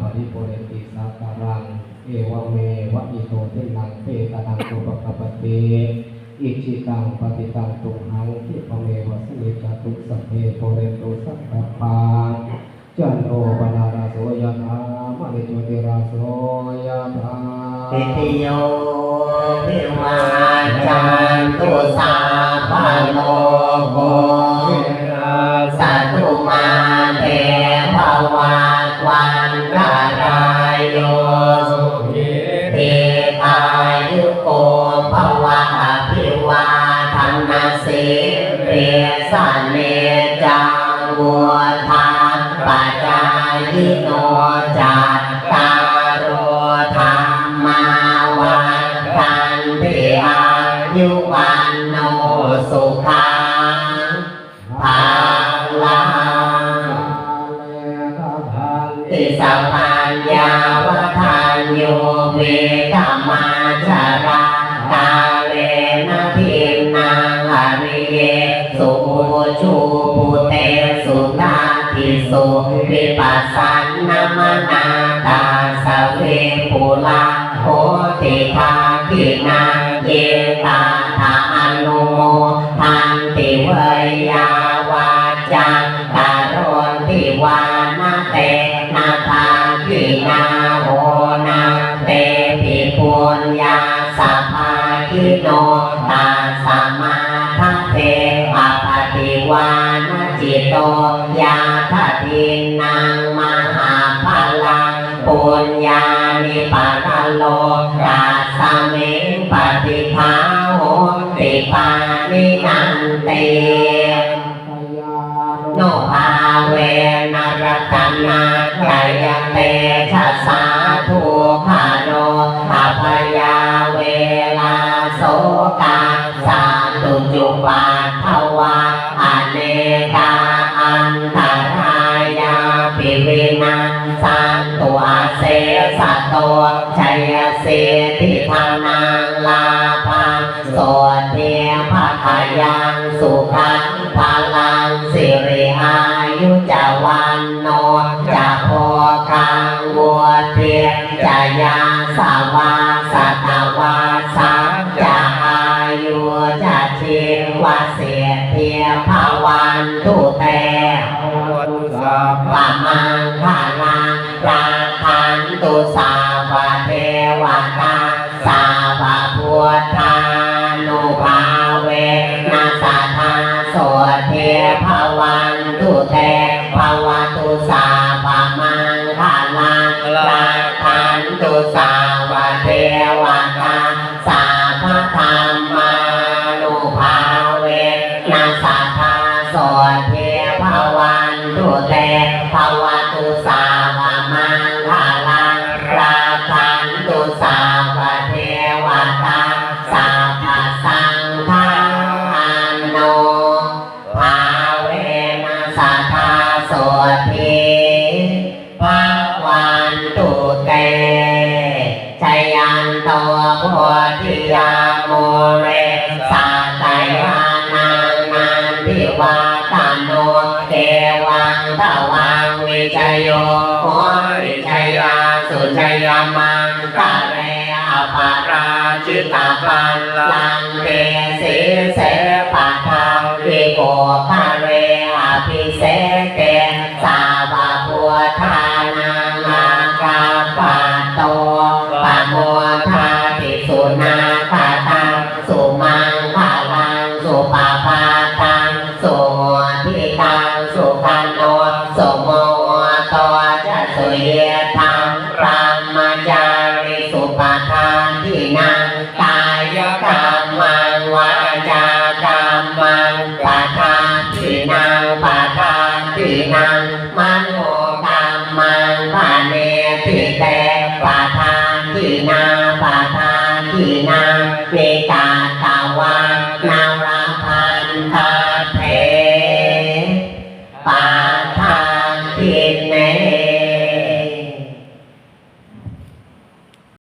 ปริปุเรนติสาคารัง เอวเมวะอิโตทินังเปตนังตุปปปติอิจิตังปฏิตังตุหังคิปเมวะสมิจตุสัพเพปุเรตุสัพพปาจันโทปนาราโสยธามณิโชติราโสยธาปิติโยวิวาจันตุสาภาโลโก สันเนจังวัวทานปัจจายิโนจัตตารโอธรรมาวันกันติอายุวันโนสุขังภาลังติสัพพัญญาวทานโยเว เตสุนาทิสุวิปัสสันามนาตาสเวปุลาโหติภาคินาเยตา โตยาทัทินังมหาพลังปุญญานิปัสโลกัสเมปฏิภาโหติปานินันเตโนภาเวนรตนาไกยเตชะสาธุขาโนอาพยาเวลาโสกา วินันสันตุอาเสสะโตชัยเสทิธานังลาภังโสเทียภะขยังสุขังพลังสิริอายุจาวันโนจะโพคังวัวเทียนจะยาสาวาสัตวาสังจะอายุจะชีวาเสียเทียภาวันตุเตป น เรสัตยานังนันทิวาตาโนเทวังตวังวิจโยโหวิจยาสุจยามังกะเรอปาราจิตาปันลังเทสิเสปะทาวิโกคาเรอภิเสเกสาวะพุทธานังอากาปะโตปะโมทาติสุนา สุโมโตจะสุเย